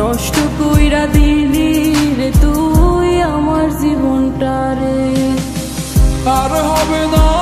নষ্ট কইরা দিলি রে তুই আমার জীবনটা রে। আর হবে না